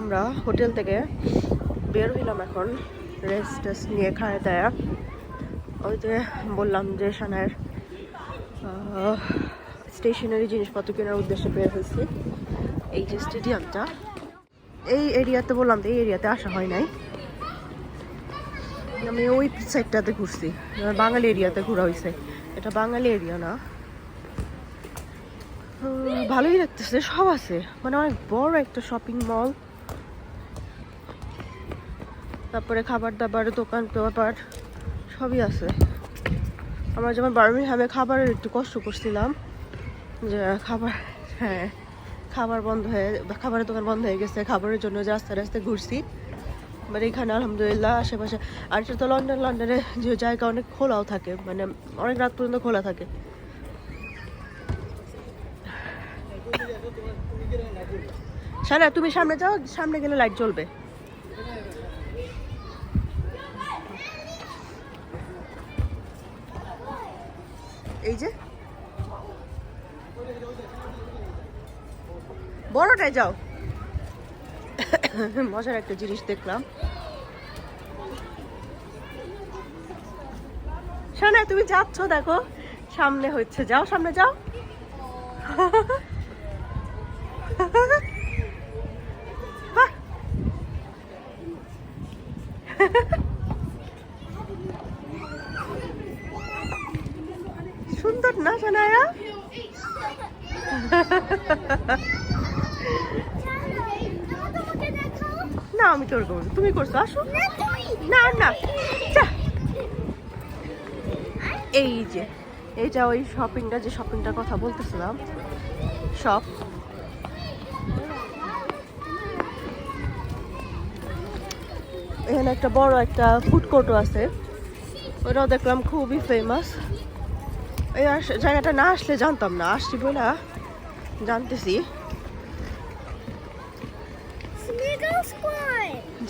আমরা হোটেল থেকে বের হইলাম এখন রেস্ট টেস্ট নিয়ে খায় দেয়া। ওই যে বললাম যে সানায়ের স্টেশনারি জিনিসপত্র কেনার উদ্দেশ্যে বের হয়েছি। এই যে স্টেডিয়ামটা এই এরিয়াতে বললাম এই এরিয়াতে আসা হয় নাই। আমি ওই সাইডটাতে ঘুরছি। বাঙালি এরিয়াতে ঘোরা হয়েছে এটা বাঙালি এরিয়া না। ভালোই লাগতেছে, সব আছে। মানে অনেক বড় একটা শপিং মল তারপরে খাবার দাবার, দোকান ব্যাপার সবই আছে। আমরা যেমন বার্মিংহামে খাবারের একটু কষ্ট করছিলাম, যে খাবার হ্যাঁ খাবার বন্ধ হয়ে, খাবারের দোকান বন্ধ হয়ে গেছে, খাবারের জন্য যে আস্তে আস্তে ঘুরছি। মানে এখানে আলহামদুলিল্লাহ, আশেপাশে, আর এটা তো লন্ডন, লন্ডনে যে জায়গা অনেক খোলাও থাকে মানে অনেক রাত পর্যন্ত খোলা থাকে। সারা তুমি সামনে যাও, সামনে গেলে লাইট জ্বলবে। এই যে। বড়টায় যাও। মজার একটা জিনিস দেখলাম। শোনা, তুমি যাচ্ছ, দেখো। সামনে হচ্ছে, যাও, সামনে যাও। না আমি তোর করব তুমি করছ আসো। না না যা। এই যে এইটা ওই শপিংটা যে শপিংটার কথা বলতেছিলাম। শপ এখানে একটা বড় একটা ফুড কোর্টও আছে। ওটাও দেখলাম খুবই ফেমাস এই জায়গাটা না আসলে জানতাম না আসছি বলে জানতেছি।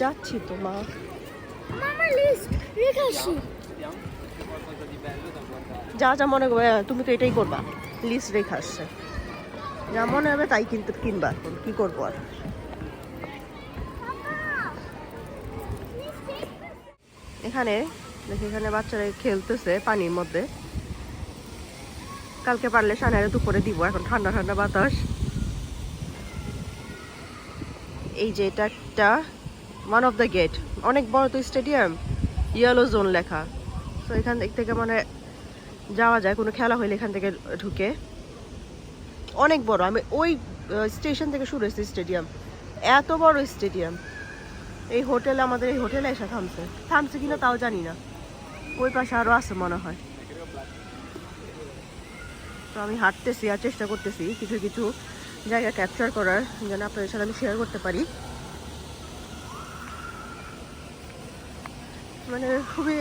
যাচ্ছি তো মা. যা যা মনে করবে তুমি তো এটাই করবা। লিস্ট রেখে আসছে। যা মনে হবে তাই কিন্তু কিনবা এখন কি করব আর? এখানে দেখি এখানে বাচ্চারা খেলতেছে পানির মধ্যে। কালকে পারলে সানারে দুপুরে দিব, এখন ঠান্ডা ঠান্ডা বাতাস। এই যে এটা একটা ওয়ান অফ দ্য গেট অনেক বড় তো স্টেডিয়াম ইয়েলো জোন লেখা। তো এখান থেকে মানে যাওয়া যায়, কোনো খেলা হইলে এখান থেকে ঢুকে। অনেক বড়, আমি ওই স্টেশন থেকে শুরু হয়েছে স্টেডিয়াম এত বড় স্টেডিয়াম এই হোটেল আমাদের, এই হোটেলে এসে থামছে। থামছে কিনা তাও জানি না। ওই পাশে আরও আছে মনে হয়। তো আমি হাঁটতেছি আর চেষ্টা করতেছি কিছু কিছু জায়গা ক্যাপচার করার যেন আপনাদের সাথে আমি শেয়ার করতে পারি। মানে খুবই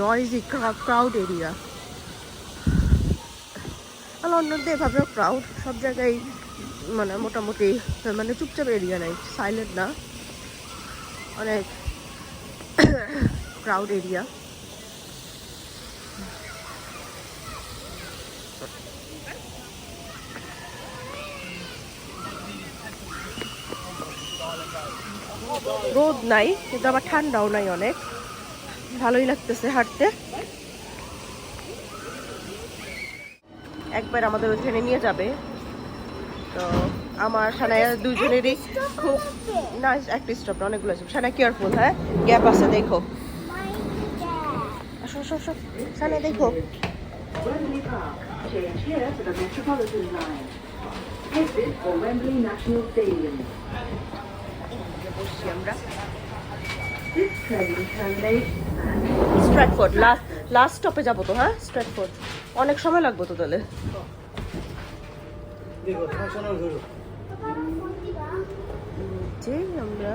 নয়েজি ক্রাউড এরিয়া লন্ডনতে এভাবে ক্রাউড সব জায়গায় মানে মোটামুটি মানে চুপচাপ এরিয়া নাই সাইলেন্ট না। অনেক ক্রাউড এরিয়া রোদ নাই, কিন্তু আবার ঠান্ডাও নাই অনেক। ভালোই লাগতেছে হাঁটতে। একবার আমাদের ওইখানে নিয়ে যাবে। তো আমার সানায়া দুজনেরই খুব না একটা স্টপ না অনেকগুলো আছে। সানা কেয়ারফুল হ্যাঁ? গ্যাপ আছে, দেখো। দেখো. বসছি আমরা। স্ট্র্যাটফোর্ড লাস্ট স্টপে যাব তো হ্যাঁ? স্ট্র্যাটফোর্ড অনেক সময় লাগবে তো তাহলে। যে আমরা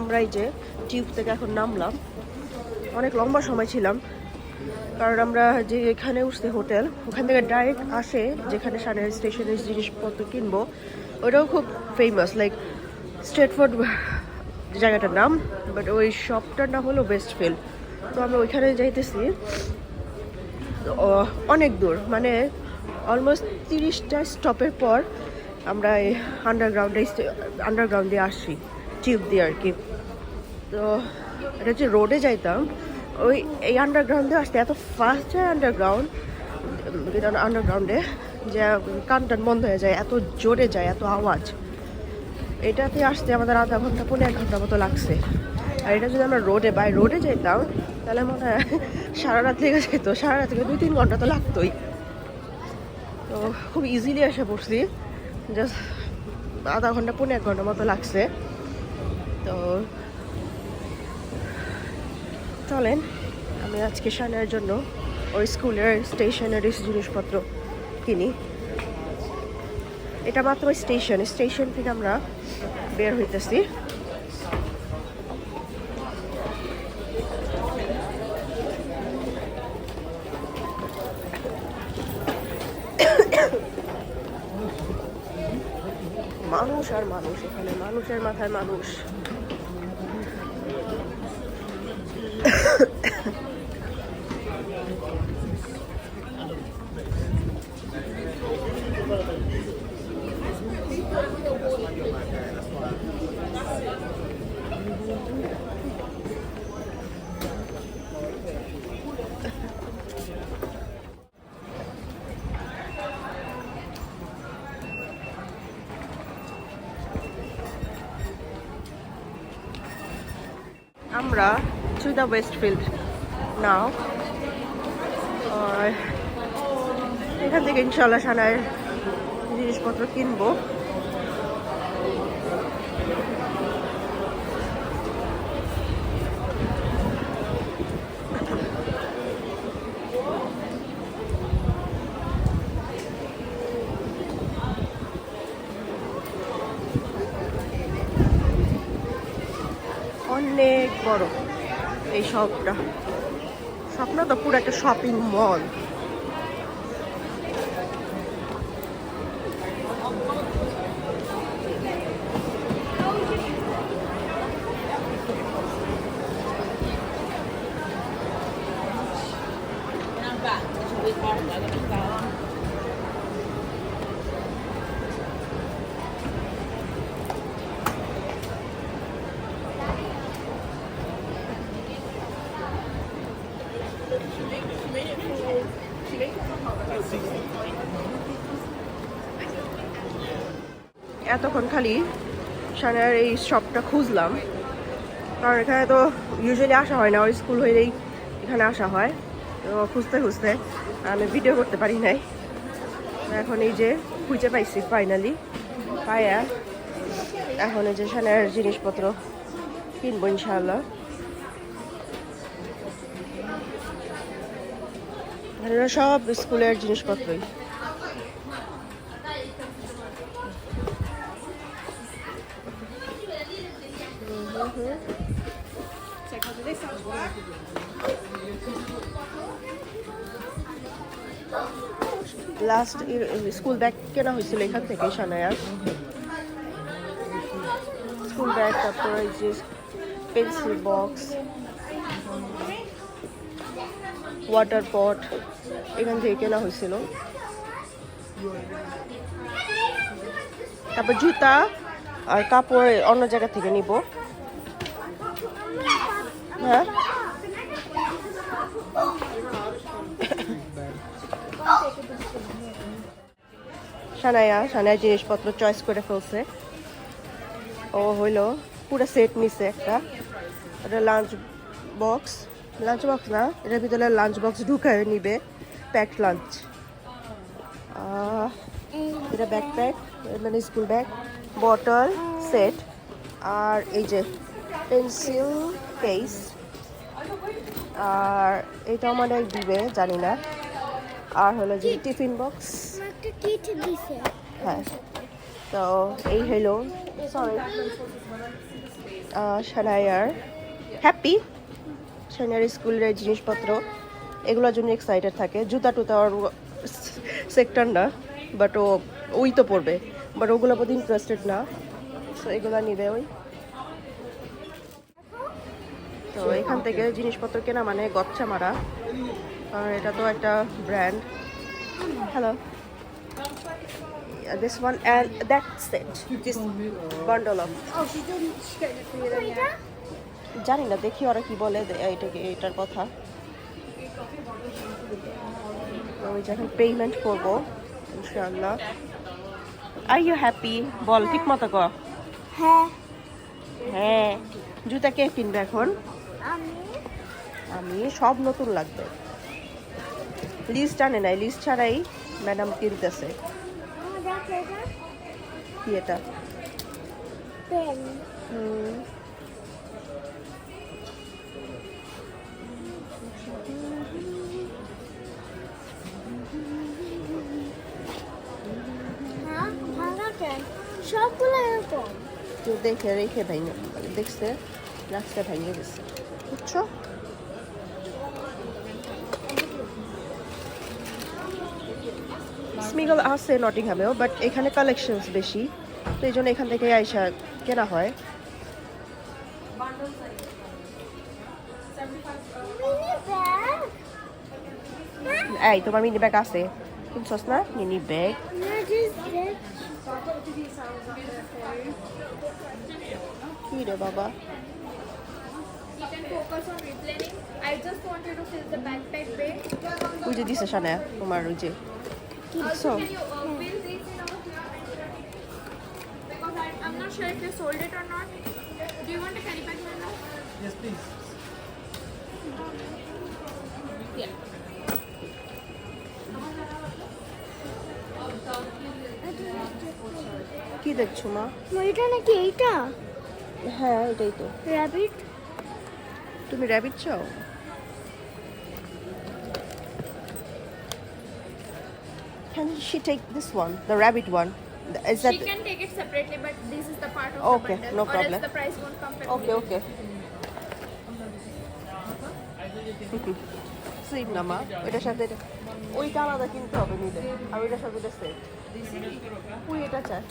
আমরা এই যে টিউব থেকে এখন নামলাম। অনেক লম্বা সময় ছিলাম। কারণ আমরা যে এখানে উঠছি হোটেল, ওখান থেকে ডাইরেক্ট আসে যেখানে সানের স্টেশনের জিনিসপত্র কিনবো। ওটাও খুব ফেমাস লাইক স্ট্রেটফোর্ড জায়গাটার নাম বাট ওই শপটার নাম হলো ওয়েস্টফিল্ড তো আমরা ওইখানে যাইতেছি। অনেক দূর মানে অলমোস্ট তিরিশটা স্টপের পর আমরা এই আন্ডারগ্রাউন্ডে আন্ডারগ্রাউন্ড দিয়ে আসছি টিউব দিয়ে আর কি। তো, এটা হচ্ছে রোডে যাইতাম, ওই, এই আন্ডারগ্রাউন্ডে আসতে এত ফাস্ট যায় আন্ডারগ্রাউন্ড আন্ডারগ্রাউন্ডে যে কান টান বন্ধ হয়ে যায়, এত জোরে যায়, এত আওয়াজ। এটাতে আসতে আমাদের আধা ঘণ্টা, পনেরো এক ঘণ্টা মতো লাগছে। আর এটা যদি আমরা রোডে বাই রোডে যেতাম তাহলে মনে হয় সারা রাত লেগে যেত, সারা রাত থেকে দুই তিন ঘণ্টা তো লাগতোই। তো খুব ইজিলি এসে পড়ছি জাস্ট আধা ঘণ্টা, পনেরো এক ঘণ্টা মতো লাগছে। তো চলেন, আমি আজকে সানের জন্য ওই স্কুলের স্টেশনারি জিনিসপত্র কিনি। এটা মাত্র স্টেশন স্টেশন থেকে আমরা বের হইতেছি। মানুষ আর মানুষ এখানে মানুষের মাথায় মানুষ। আমরা দ্য ওয়েস্ট ফিল্ড নাও আর এখান থেকে ইনশাল্লাহ সানার জিনিসপত্র কিনবো। অনেক বড় এই শপটা। স্বপ্ন তো পুরো একটা শপিং মল এতক্ষণ খালি সানার এই শপটা খুঁজলাম। কারণ এখানে তো ইউজুয়ালি আসা হয় না, ওই স্কুল হইলেই এখানে আসা হয়। তো খুঁজতে খুঁজতে আমি ভিডিও করতে পারি নাই। এখন এই যে খুঁজে পাইছি ফাইনালি পায়া। এখন এই যে সানার জিনিসপত্র কিনবো ইনশাল্লাহ সব স্কুলের জিনিসপত্রই। লাস্ট স্কুল ব্যাগ কেনা হয়েছিল এখান থেকে সানায়ার স্কুল ব্যাগ তারপর যে পেন্সিল বক্স ওয়াটার পট এখান থেকে কেনা হয়েছিল। তারপর জুতা আর কাপড় অন্য জায়গা থেকে নিব। হ্যাঁ? সানায়া সানায়া জিনিসপত্র চয়েস করে ফেলছে। ও হইল পুরো সেট নিছে একটা। এটা লাঞ্চ বক্স লাঞ্চ বক্স না, এটার ভিতরে লাঞ্চ বক্স ঢুকায় নিবে। প্যাক লাঞ্চ এটা ব্যাকপ্যাক মানে স্কুল ব্যাগ বটল সেট আর এই যে পেন্সিল কেস আর এটা আমাদের দিবে জানি না। আর হলো যে টিফিন বক্স। হ্যাঁ। তো এই হলো সরি সানায়ার হ্যাপি সানায়ার স্কুলের জিনিসপত্র এগুলোর জন্য এক্সাইটেড থাকে। জুতা টুতা ওর সেক্টর না বাট ও ওই তো পড়বে বাট ওগুলো প্রতি ইন্টারেস্টেড না। তো এগুলো নিবে ওই। তো এখান থেকে জিনিসপত্র কেনা মানে গচ্ছা মারা কারণ এটা তো একটা brand hello this one and that's it. This bundle of জানি না দেখি ওরা কি বলে এটাকে এটার কথা। ওই যখন পেমেন্ট করব ইনশাআল্লাহ। আর ইউ হ্যাপি বল ঠিক মতো কর হ্যাঁ। হ্যাঁ। জুতা কে কিনবে এখন? আমি? সব নতুন লাগবে। লিস্ট আনে নাই লিস্ট ছাড়াই ম্যাডাম কিনতেছে। এটা। কি এটা? হ্যাঁ সবগুলো এরকম। দেখে রেখে ভেঙে দেখছে? রাখতে ভেঙে গেছে বুঝছ স্মিগল আছে নটিংহামেও বাট এখানে কালেকশনস বেশি, তো এই জন্য এখান থেকে আইসা কেনা হয়। এই, তোমার মিনি ব্যাগ আছে। কিনছস না? মিনি ব্যাগ কি রে বাবা? ওই যে দিছে সানা তোমার ওই যে Also, So- can you uh, fill these in over here? Because I'm not sure if you sold it or not. Do you want a carry bag? Yes, please. Yeah. কি দেখছ মা এটা নাকি এইটা হ্যাঁ এটাই তো র্যাবিট তুমি র্যাবিট চাও Can she take this one, the rabbit one? Is that She can take it separately, but this is the part of Okay, the bundle. no or problem. else the price won't compare. okay? Okay. Same না মা ওইটার সাথে এটা ওইটা আলাদা কিনতে হবে নিলে আর ওইটার সাথে এটা সেম ওই এটা চায়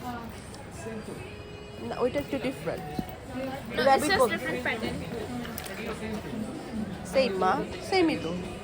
না ওইটা একটু different No, Same ma? Same ito.